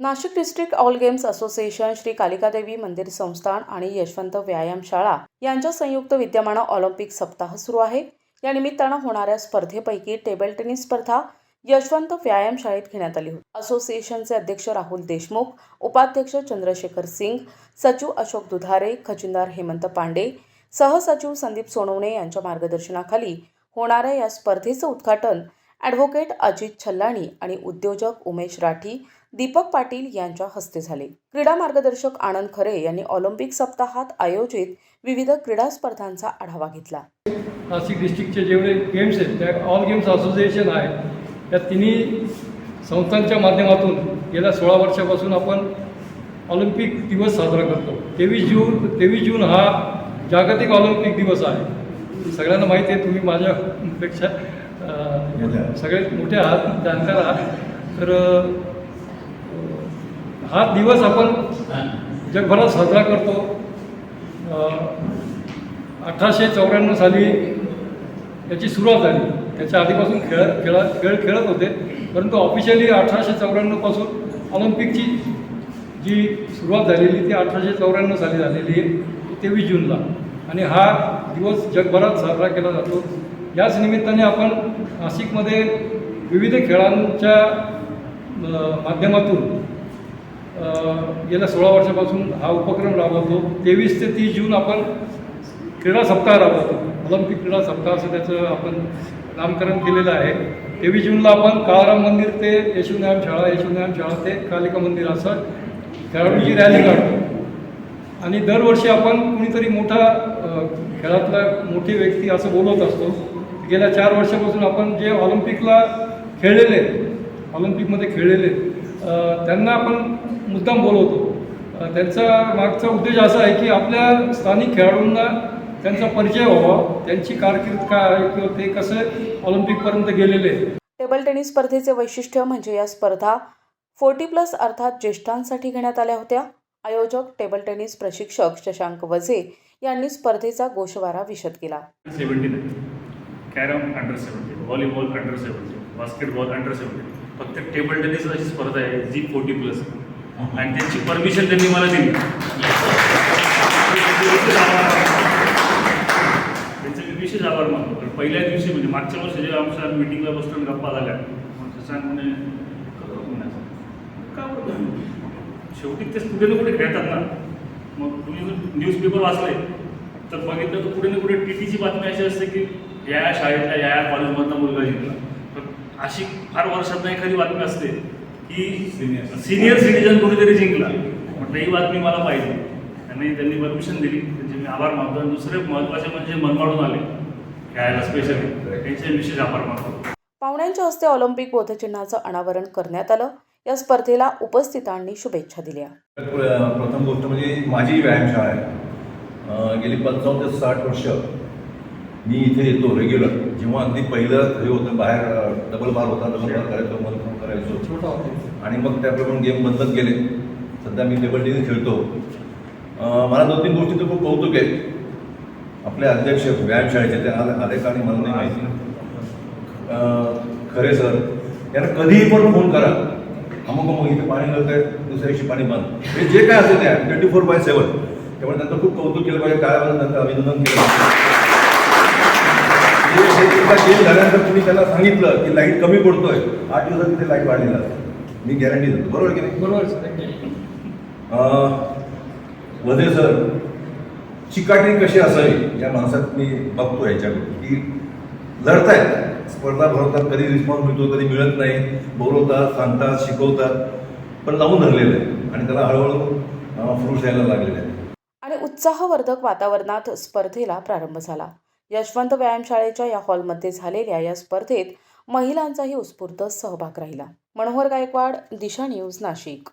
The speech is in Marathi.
Nashik district all games association Shri Kalikadevi मंदिर संस्थान आणि यशवंत व्यायामशाळा यांच्या संयुक्त विद्यमानं ऑलिम्पिक सप्ताह सुरू आहे. या निमित्तानं होणाऱ्या स्पर्धेपैकी टेबल टेनिस स्पर्धा यशवंत व्यायामशाळेत घेण्यात आली होती. असोसिएशनचे अध्यक्ष राहुल देशमुख उपाध्यक्ष चंद्रशेखर सिंग सचिव अशोक दुधारे खजिनदार हेमंत पांडे सहसचिव संदीप सोनवणे यांच्या मार्गदर्शनाखाली होणाऱ्या या स्पर्धेचं उद्घाटन ॲडव्होकेट अजित छल्लाणी आणि उद्योजक उमेश राठी दीपक पाटील यांच्या हस्ते झाले. क्रीडा मार्गदर्शक आनंद खरे यांनी ऑलिम्पिक सप्ताहात आयोजित विविध क्रीडा स्पर्धांचा आढावा घेतला. नाशिक डिस्ट्रिक्टचे जेवढे गेम्स आहेत त्या ऑल गेम्स असोसिएशन आहे या तिन्ही संस्थांच्या माध्यमातून गेल्या सोळा वर्षापासून आपण ऑलिम्पिक दिवस साजरा करतो. तेवीस जून तेवीस जून हा जागतिक ऑलिम्पिक दिवस आहे. सगळ्यांना माहिती आहे तुम्ही माझ्यापेक्षा सगळ्यात मोठे आहात जाणकार आहात. तर हा दिवस आपण जगभरात साजरा करतो. अठराशे चौऱ्याण्णव साली याची सुरुवात झाली. त्याच्या आधीपासून खेळ खेळा खेळ खेळत होते. परंतु ऑफिशियली अठराशे चौऱ्याण्णवपासून ऑलिम्पिकची जी सुरुवात झालेली ती अठराशे चौऱ्याण्णव साली झालेली आहे तेवीस जूनला. आणि हा दिवस जगभरात साजरा केला जातो. याच निमित्ताने आपण नाशिकमध्ये विविध खेळांच्या माध्यमातून गेल्या सोळा वर्षापासून हा उपक्रम राबवतो. तेवीस ते तीस जून आपण क्रीडा सप्ताह राबवतो. ऑलिम्पिक क्रीडा सप्ताह असं त्याचं आपण नामकरण केलेलं आहे. तेवीस जूनला आपण काळाराम मंदिर ते यशवन्याम शाळा यशवन्याम शाळा ते कालिका मंदिर असं खेळाडूंची रॅली काढतो. आणि दरवर्षी आपण कुणीतरी मोठा खेळातला मोठी व्यक्ती असं बोलवत असतो. गेल्या चार वर्षापासून आपण जे ऑलिम्पिकला खेळलेले ऑलिम्पिकमध्ये खेळलेले त्यांना आपण मुद्दाम बोलवतो. त्यांचा मागचा उद्देश असा आहे की आपल्या स्थानिक खेळाडूंना त्यांचा परिचय व्हावा. त्यांची कारकीर्द काय आहे किंवा ते कसं ऑलिम्पिकपर्यंत गेलेले टेबल टेनिस स्पर्धेचे वैशिष्ट्य म्हणजे या स्पर्धा फोर्टी प्लस अर्थात ज्येष्ठांसाठी घेण्यात आल्या होत्या. आयोजक टेबल टेनिस प्रशिक्षक शशांक वझे यांनी स्पर्धेचा गोषवारा विशद केला. Seventeen carrom under seventeen volleyball under seventeen basketball under seventeen फक्त टेबल टेनिस अशी स्पर्धा आहे जी फोर्टी प्लस आणि त्यांची परमिशन त्यांनी मला दिली. त्यांचे मी विशेष आभार मानतो. कारण पहिल्या दिवशी म्हणजे मागच्या वर्षी जेव्हा आमच्या मिटिंगला बसून गप्पा झाल्या मग शशांक म्हणे का बरं?" शेवटी ते कुठे ना कुठे खेळतात ना. मग तुम्ही जर न्यूजपेपर वाचले तर बघितलं तर कुठे ना कुठे टी टीची बातमी अशी असते की या या शाळेतल्या या या कॉलेजमधला मुलगा जिंकला. पण अशी फार वर्षात एखादी बातमी असते की सिनियर सिटीजन कुठेतरी जिंकला. म्हटलं ही बातमी मला पाहिजे. त्यांनी त्यांनी परमिशन दिली. त्यांचे मी आभार मानतो. आणि दुसरे महत्त्वाचे म्हणजे मनमाडून आले खेळायला स्पेशली त्यांचे विशेष आभार मानतो. पाहुण्यांच्या हस्ते ऑलिम्पिक बोधचिन्हाचं अनावरण करण्यात आलं. या स्पर्धेला उपस्थितांनी शुभेच्छा दिल्या. प्र- प्रथम गोष्ट म्हणजे माझी व्यायामशाळा आहे. गेली पंचावन्न ते साठ वर्ष मी इथे येतो रेग्युलर जेव्हा अगदी पहिलं हे होतं बाहेर डबल बार होता डबल बार करायचो मलखांब करायचो. छोटा होता आणि मग त्याप्रमाणे गेम बदलत गेले. सध्या मी टेबल टेनिस खेळतो. मला दोन तीन गोष्टीचं खूप कौतुक आहे आपले अध्यक्ष व्यायामशाळेचे ते आले आले का आणि मला नाही माहिती. खरे सर यांना कधीही पण फोन करा. अमुक अमुक इथे पाणी आहे दुसऱ्या दिवशी पाणी बंद. हे जे काय असेल त्या ट्वेंटी फोर बाय सेवन त्यामुळे त्यांचं खूप कौतुक केलं पाहिजे. काय त्यांचं अभिनंदन केलं एकदा गेम झाल्यानंतर तुम्ही त्याला सांगितलं की लाइट कमी पडतोय आठ दिवसात तिथे लाइट वाढलेला असते. मी गॅरंटी देतो. बरोबर की नाही? बरोबर. अं, वधे सर चिकाटी कशी असावी? या माणसात मी बघतो याच्याकडे की लढतायत. स्पर्धा भरवतात कधी रिस्पॉन्स मिळतो कधी मिळत नाही. बोलवतात सांगतात शिकवतात. पण लावून धरलेलं आहे. आणि त्याला हळूहळू फ्रूट द्यायला लागलेले आहे आणि उत्साहवर्धक वातावरणात स्पर्धेला प्रारंभ झाला. यशवंत व्यायामशाळेच्या या हॉलमध्ये झालेल्या या स्पर्धेत महिलांचाही उत्स्फूर्त सहभाग राहिला. मनोहर गायकवाड दिशा न्यूज नाशिक.